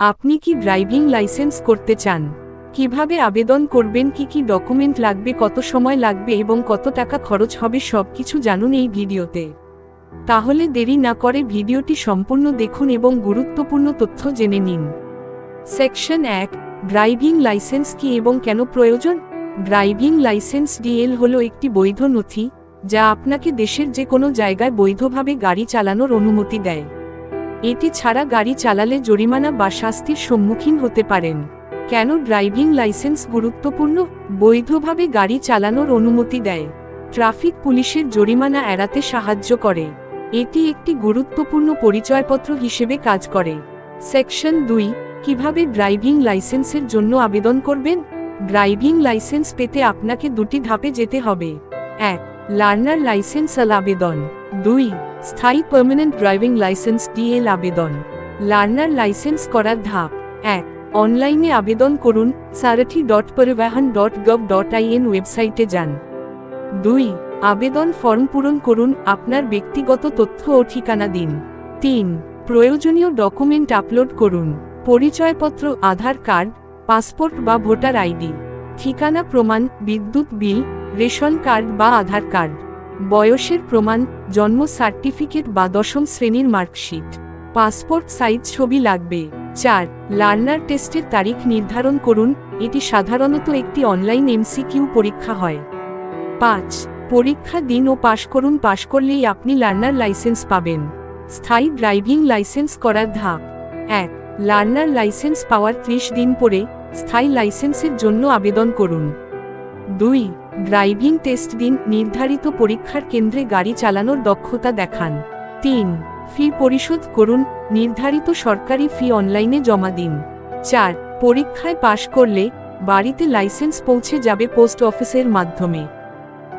আপনি কি driving licence করতে চান? কীভাবে আবেদন করবেন? কি কি ডকুমেন্ট লাগবে? কত সময় লাগবে? এবং কত টাকা খরচ হবে? সবকিছু জানুন এই ভিডিওতে। তাহলে দেরি না করে ভিডিওটি সম্পূর্ণ দেখুন এবং গুরুত্বপূর্ণ তথ্য জেনে নিন। সেকশন এক, ড্রাইভিং লাইসেন্স কি এবং কেন প্রয়োজন? ড্রাইভিং লাইসেন্স ডিএল হল একটি বৈধ নথি, যা আপনাকে দেশের যে কোনো জায়গায় বৈধভাবে গাড়ি চালানোর অনুমতি দেয়। এটি ছাড়া গাড়ি চালালে জরিমানা বা শাস্তির সম্মুখীন হতে পারেন। কেন ড্রাইভিং লাইসেন্স গুরুত্বপূর্ণ? বৈধভাবে গাড়ি চালানোর অনুমতি দেয়। ট্রাফিক পুলিশের জরিমানা এড়াতে সাহায্য করে। এটি একটি গুরুত্বপূর্ণ পরিচয়পত্র হিসেবে কাজ করে। সেকশন দুই, কীভাবে ড্রাইভিং লাইসেন্সের জন্য আবেদন করবেন? ড্রাইভিং লাইসেন্স পেতে আপনাকে দুটি ধাপে যেতে হবে। এক লার্নার লাইসেন্স আল আবেদন। দুই, স্থায়ী পার্মানেন্ট ড্রাইভিং লাইসেন্স ডিএল আবেদন। লার্নার লাইসেন্স করার ধাপ। এক, অনলাইনে আবেদন করুন সারথি dot Parivahan dot gov dot IN ওয়েবসাইটে যান। দুই, আবেদন ফর্ম পূরণ করুন আপনার ব্যক্তিগত তথ্য ও ঠিকানা দিন। তিন, প্রয়োজনীয় ডকুমেন্ট আপলোড করুন। পরিচয়পত্র, আধার কার্ড, পাসপোর্ট বা ভোটার আইডি। ঠিকানা, প্রমাণ, বিদ্যুৎ বিল রেশন কার্ড বা আধার কার্ড। বয়সের প্রমাণ, জন্ম সার্টিফিকেট বা দশম শ্রেণির মার্কশিট। পাসপোর্ট সাইজ ছবি লাগবে। চার, লার্নার টেস্টের তারিখ নির্ধারণ করুন, এটি সাধারণত একটি অনলাইন এমসিকিউ পরীক্ষা হয়। পাঁচ, পরীক্ষা দিন ও পাশ করুন, পাশ করলেই আপনি লার্নার লাইসেন্স পাবেন। স্থায়ী ড্রাইভিং লাইসেন্স করার ধাপ। এক, লার্নার লাইসেন্স পাওয়ার ত্রিশ দিন পরে স্থায়ী লাইসেন্সের জন্য আবেদন করুন। দুই ড্রাইভিং টেস্ট দিন নির্ধারিত পরীক্ষার কেন্দ্রে গাড়ি চালানোর দক্ষতা দেখান। তিন, ফি পরিশোধ করুন, নির্ধারিত সরকারি ফি অনলাইনে জমা দিন। চার, পরীক্ষায় পাশ করলে বাড়িতে লাইসেন্স পৌঁছে যাবে পোস্ট অফিসের মাধ্যমে।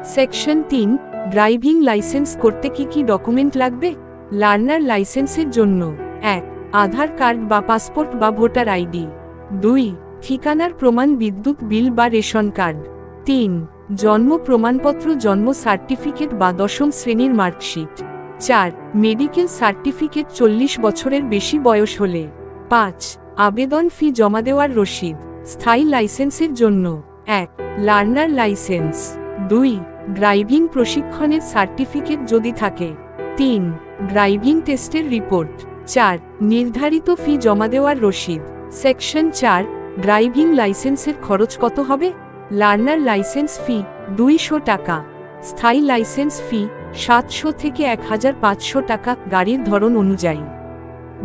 সেকশন তিন, ড্রাইভিং লাইসেন্স করতে কি কি ডকুমেন্ট লাগবে? লার্নার লাইসেন্সের জন্য। এক, আধার কার্ড বা পাসপোর্ট বা ভোটার আইডি। দুই, ঠিকানার প্রমাণ, বিদ্যুৎ বিল বা রেশন কার্ড। তিন জন্ম প্রমাণপত্র, জন্ম সার্টিফিকেট বা দশম শ্রেণির মার্কশিট। চার, মেডিকেল সার্টিফিকেট, চল্লিশ বছরের বেশি বয়স হলে। পাঁচ, আবেদন ফি জমা দেওয়ার রসিদ, স্থায়ী লাইসেন্সের জন্য। এক, লার্নার লাইসেন্স। দুই, ড্রাইভিং প্রশিক্ষণের সার্টিফিকেট যদি থাকে। তিন, ড্রাইভিং টেস্টের রিপোর্ট। চার, নির্ধারিত ফি জমা দেওয়ার রসিদ। সেকশন চার, ড্রাইভিং লাইসেন্সের খরচ কত হবে? লার্নার লাইসেন্স ফি দুইশো টাকা। স্থায়ী লাইসেন্স ফি সাতশো থেকে এক হাজার পাঁচশো টাকা গাড়ির ধরন অনুযায়ী।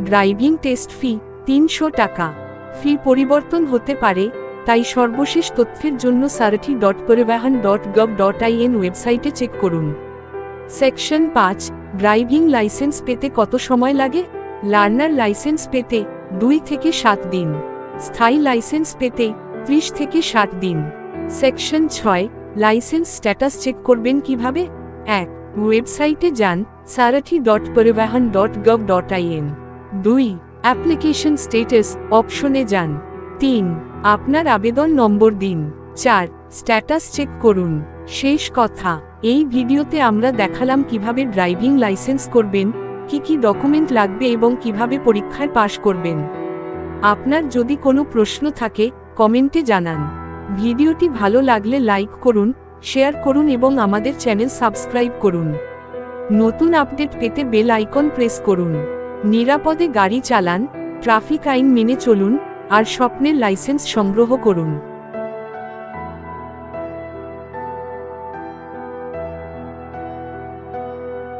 ড্রাইভিং টেস্ট ফি তিনশো টাকা। ফি পরিবর্তন হতে পারে, তাই সর্বশেষ তথ্যের জন্য Sarathi dot Parivahan dot gov dot IN ওয়েবসাইটে চেক করুন। সেকশন পাঁচ, ড্রাইভিং লাইসেন্স পেতে কত সময় লাগে? লার্নার লাইসেন্স পেতে দুই থেকে সাত দিন। স্থায়ী লাইসেন্স পেতে ত্রিশ থেকে ষাট দিন। সেকশন ছয়, লাইসেন্স স্ট্যাটাস চেক করবেন কীভাবে? এক, ওয়েবসাইটে যান, Sarathi dot Parivahan dot gov dot IN দুই, অ্যাপ্লিকেশন স্টেটাস অপশনে যান। তিন, আপনার আবেদন নম্বর দিন। চার, স্ট্যাটাস চেক করুন। শেষ কথা, এই ভিডিওতে আমরা দেখালাম কীভাবে ড্রাইভিং লাইসেন্স করবেন, কি কি ডকুমেন্ট লাগবে এবং কীভাবে পরীক্ষায় পাশ করবেন। আপনার যদি কোনো প্রশ্ন থাকে, কমেন্টে জানান। ভিডিওটি ভালো লাগলে লাইক করুন, শেয়ার করুন এবং আমাদের চ্যানেল সাবস্ক্রাইব করুন। নতুন আপডেট পেতে বেল আইকন প্রেস করুন। নিরাপদে গাড়ি চালান, ট্রাফিক আইন মেনে চলুন, আর স্বপ্নের লাইসেন্স সংগ্রহ করুন।